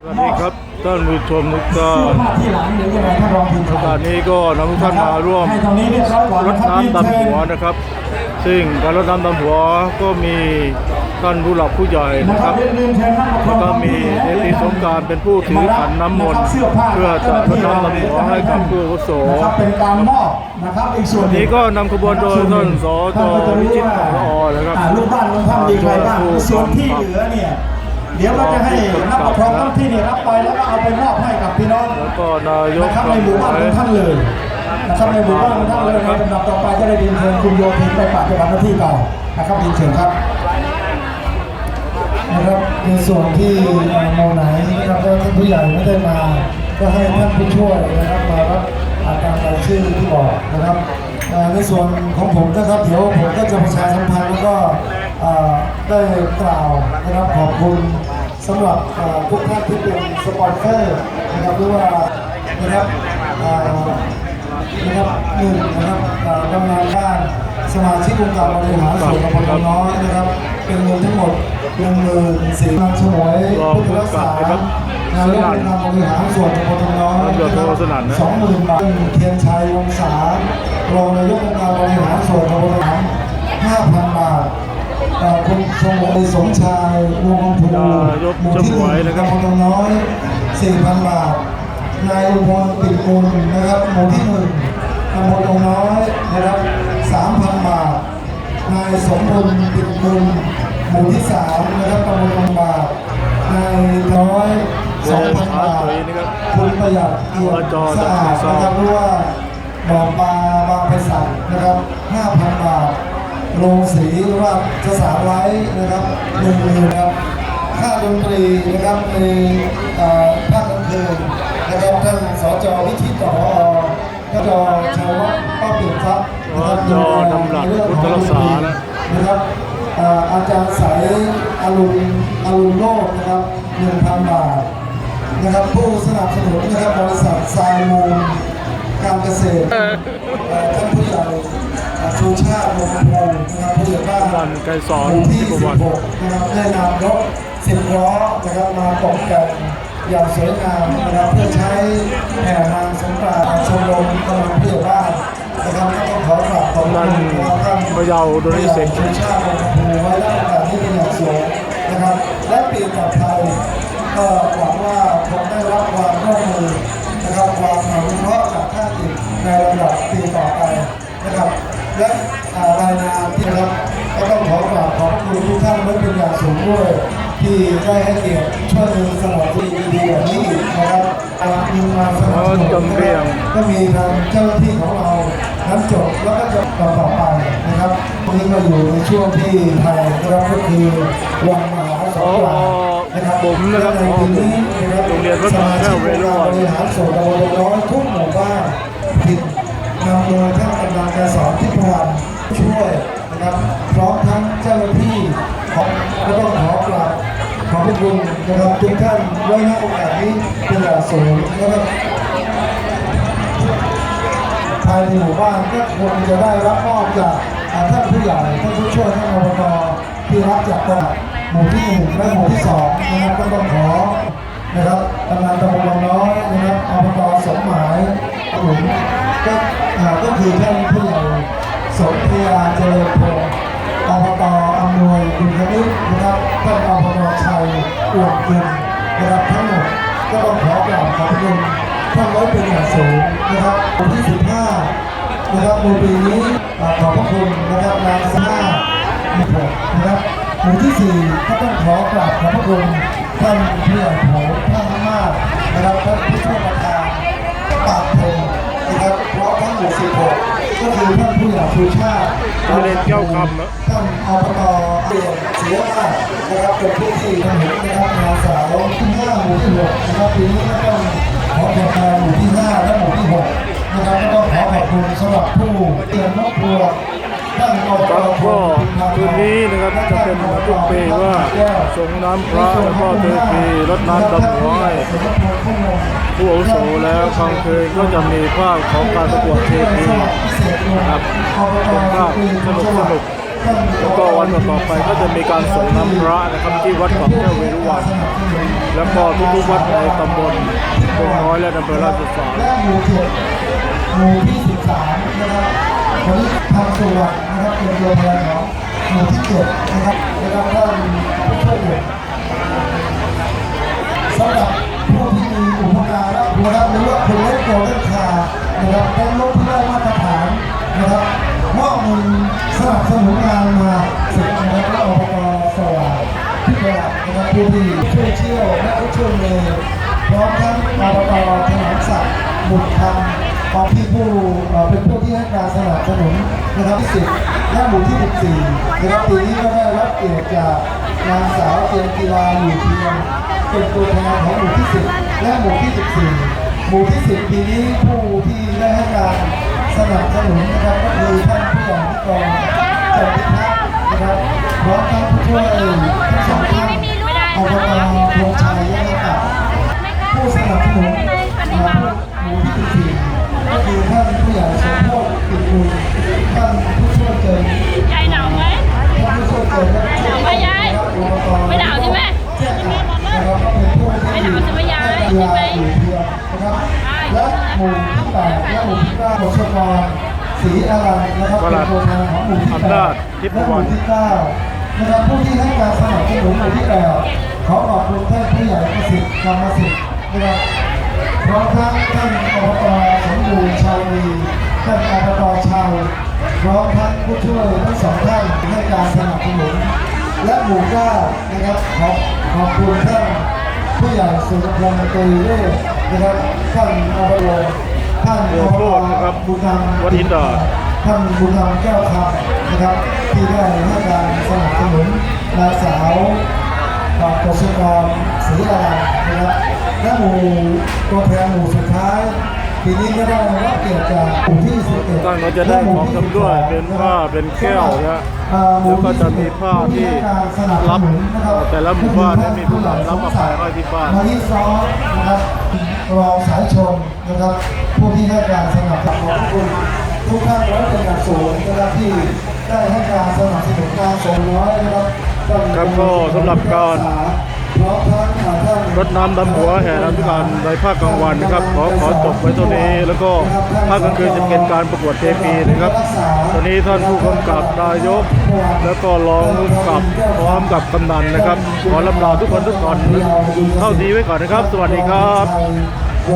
สวัสดีครับท่านผู้ชมทุกท่าเสื้อนผ้าที่หลังเดี๋ยวยังไงท่านรองทีมโอกาสนี้ก็นำทุกท่านมาร่วมให้ตรงนี้เรียบร้อยก่อนรนะดครับน้ำดำหัวนะครับ ซึ่งการรดน้ำดำหัวก็มีท่านผู้หลักผู้ใหญ่นะนะคครัรับบเรียนเรียนเชิญท่านปกครแล้อวงก็มีในตีสงกรารเป็นผู้ถือขันน้ำมนต์เพื่อจะรดน้ำดำหัวให้กับผู้อาวุโสนะครับเป็นการมอบนะครับอีกส่วนวันหงนี้ก็นำขบวนโดยท่านสจวิชิตละอนะครับาลูกบ้านของท่านมีใครบ้างส่วนที่เหลือเนี่ย เดี๋ยวเราจะให้นักปกครองท้องที่เนี่ยรับไปแล้วก็เอาไปมอบให้กับพี่น้องแล้วก็นายกนะครับในหมู่บ้านของท่านเลยนะครับในหมู่บ้านของท่านเลยในลำดับต่อไปจะได้เรียนเชิญคุณโยธินไปปฏิบัติหน้าที่ต่อนะครับเรียนเชิญครับนะครับในส่วนที่เอ่อโมไหนนะครับก็ท่านผู้ใหญ่ไม่ได้มา ก็ให้ท่านผู้ช่วยนะครับมารับอาการรายชื่อที่บอกนะครับเอ่อในส่วนของผมนะครับเดี๋ยวผมก็จะประชาสัมพันธ์แล้วก็เอ่อ ได้กล่าวนะครับขอบคุณสำหรับทุกท่านที่เป็นสปอนเซอร์นะครับหรือว่านะครับนะครับหนึ่งนะครับกำลังบ้านสมาชิกองค์การบริหารส่วนตำบลน้อยนะครับ เป็นเงินทั้งหมดหนึ่งหมื่นสี่พันฉมวยพุทธรักษานายกองค์การบริหารส่วนตำบลน้อยนะครับสองหมื่นบาทเทียนชัยวงศารองนายกองค์การบริหารส่วนตำบลน้อยห้าพันบาท คุณชมวยสมชายวงคำพูหมู่ที่หนึ่งตำบลน้อยสี่พันบาท นายอุบลปิ่นกุลนะครับหมู่ที่หนึ่งตำบลน้อยนะครับสามพันบาท นายสมบูรณ์ปิ่นกุลหมู่ที่สามนะครับตำบลดงบาทนายน้อยสองพันบาทคุณประหยัดเอี่ยมสะอาดนะครับหรือว่าบ่อปลาบางไพศาลนะครับห้าพันบาท โรงสีหรือว่าจะสารไว้นะครับหนึ่งหมื่นครับค่าดนตรีนะครับในเอ่อภาคกลางคืนนะครับท่านสจวิทิตต่อท่านจชัยวัฒน์ป้าเปลี่ยนทรัพย์นะครับสจดำรัสพุทธรักษานะนะครับเอ่ออาจารย์ใสอรุณอรุณโลกนะครับหนึ่งพันบาทนะครับผู้สนับสนุนนะครับบริษัททรายมูลการเกษตรเอ่อท่านผู้ใหญ่เอ่อ ชูชาติวงศ์พงศ์นะครับผู้ใหญ่บ้านวันไกรสอนหมู่ที่ที่ประวัติ16นะครับได้นำรถสิบล้อนะครับมาตกแต่งอย่างสวยงามนะครับเพื่อใช้แห่นางสงกรานต์ชมรมกำลังเพื่อบ้านนะครับก็ต้องขอกราบขอบคุณนั่นท่านพระเยาดริเสกชูชาติวงศ์ภูไว้ คุณทุกท่านไว้เป็นอย่างสูงด้วย ที่ได้ให้เกียรติช่วยสนับสนุนดีๆแบบนี้อีกนะครับการมีมาสนับสนุนจำเรียงก็มีทางเจ้าหน้าที่ของเรานั้นจบแล้วก็จะต่อต่อไปนะครับวันนี้มาอยู่ในช่วงที่ไทยนะครับก็คือวันมหาสงกรานต์นะครับผมนะครับและในปีนี้นะครับโรงเรียนวัดสบางมาแก้ชิวกเวองรุค์วัการนบริหารส่วนตำบลน้อยทุกหมู่บ้านผิดนำโดยท่านกำนันการสอนทิพวรรณช่วยนะครับ ก็ต้องขอกราบขอบพระคุณนะครับทุกท่านไว้ณโอกาสนี้เป็นอย่างสูงนะครับภายในหมู่บ้านก็คงจะได้รับมอบจากท่านผู้ใหญ่ท่านผู้ช่วยท่านอบตที่รับจากตลาดหมู่ที่หนึ่งและหมู่ที่สองนะครับก็ต้องขอนะครับกำนันตำบลน้อยนะครับอบตสมหมายหนุนก็อ่ก็คือท่านผู้ใหญ่สมพยาเจริญ อวดเงินนะครับทั้งหมดก็ต้องขอกราบขอบพระคุณท่านไว้เป็นอย่างสูงนะครับวันที่ 15 นะครับในปีนี้อ่าขอบพระคุณนะครับนางสมามีผลนะครับหมู่ที่ 4 ก็ต้องขอกราบขอบพระคุณท่านผู้ใหญ่โผท่านมากนะครับท่านผู้ช่วยประธาน 2566 ก็คือท่านผู้ใหญ่ชูชาติเรียนเกี่ยวคำท่านอบตเปลี่ยนเสียว่านะครับเป็นผู้ที่ทำเห็นนะครับนางสาวขึ้นห้าหมู่ที่6นะครับปีนี้ก็ต้องขอขอบคุณหมู่ที่ห้าและหมู่ที่หกนะครับก็ต้องขอขอบคุณสำหรับผู้เตือนครอบครัวครับก็คืนนี้นะครับจะเป็นทุกปีว่าส่งน้ำพระแล้วก็เทพีรถน้ำดำร้อย ผู้อาวุโสแล้วกลางคืนก็จะมีภาพของการประกวดเทพีนะครับเป็นภาพสนุกสนุกแล้วก็วันต่อไปก็จะมีการส่งน้ำพระนะครับที่วัดเขาแก้วเวรุวัน แล้วก็ทุกๆวัดในตำบลดงน้อยและอำเภอราชสารและหมู่เจ็ดหมูที่สิบสามนะครับวันนี้ทางจังหวัดนะครับเป็นตัวแทนของหมู่ที่เจ็ดนะครับนะครับท่านผู้ช่วยเหลือสำหรับผู้ที่ นะครับหรือว่าคนเล็กตัวเล็กขานะครับเป็นรถที่ได้มาตรฐานนะครับมอบเงินสนับสนุนงานมาสิบนะครับและอบตสว่างที่ตลาดนะครับผู้ที่ช่วยเชี่ยวและผู้ช่วยเมย์พร้อมทั้งอบตถนอมศักดิ์บุตรธรรมของที่ผู้เอ่อเป็นผู้ที่ให้การสนับสนุนนะครับที่สิบและหมู่ที่ 14นะครับปีนี้ก็ได้รับเกียรติจากนางสาวเจนกีฬาอยู่เพียง เป็นตัวแทนของหมู่ที่ 10 และหมู่ที่ 14 หมู่ที่ 10 ปีนี้ผู้ที่ได้ให้การสนับสนุนนะครับก็คือท่านผู้ใหญ่นิกรจันทิพัฒน์นะครับพร้อมทั้งผู้ช่วยทั้งสองท่านอบตพงชัยและกับผู้สนับสนุนหมู่ที่สี่ก็คือท่านผู้ใหญ่สมโพธิปิดบุญ กีฬาอยู่เพียงนะครับและหมู่ที่แปดและหมู่ที่เก้าชกรศรีอารันนะครับเป็นตัวแทนของหมู่ที่แปดและหมู่ที่เก้านะครับผู้ที่ให้การสนับสนุนหมู่ที่แปดขอขอบคุณท่านผู้ใหญ่ประสิทธิ์กรรมสิทธิ์นะครับพร้อมทั้งท่านอบตสมบูรณ์ชาวลีท่านอบตชาวพร้อมทั้งผู้ช่วยทั้งสองท่านให้การสนับสนุนและหมู่เก้านะครับขอบขอบคุณท่าน ผู้ใหญ่สุรพงศ์ตุยเล่นะครับท่านอบตท่านเดี๋ยวโครับบุญธรรมวัดหินดาดท่านบุญธรรมแก้วคำนะครับ ที่ได้ให้การสนับสนุนนางสาวปากกศกรศรีลานะครับและหมู่ตัวแทนหมู่สุดท้าย ปีนี้ก็ได้รับเกียรติจากหมู่ที่11ท่านก็จะได้ของชำด้วยเป็นผ้าเป็นแก้วนะอ่าหแล้วก็จะมีผ้าที่ให้การสนับสนุนนะครับรับแต่ละหมู่บ้านเนี่ยมีผู้นำรับมาขายให้ที่บ้านมาที่ซ้อมนะครับรองสายชนนะครับ ผู้ที่ให้การสนับสนุนขอบคุณทุกท่านและเป็นอย่างสูงนะครับที่ได้ให้การสนับสนุนการส่งน้อยนะครับครับก็สำหรับการพ ร้อมทั้งอ่าท่านรดน้ำดำหัวแห่น้ำพิการในภาคกลางวันนะครับ ขอขอจบไว้เท่านี้แล้วก็ภาคกลางคืนจะเป็นการประกวดเทปีนะครับ ตอนนี้ท่านผู้กำกับนายก แล้วก็รองผู้กำกับพร้อมกับกำนันนะครับ ขอลำลาทุกคนทุกคนเท่านี้ไว้ก่อนนะครับ สวัสดีครับไทย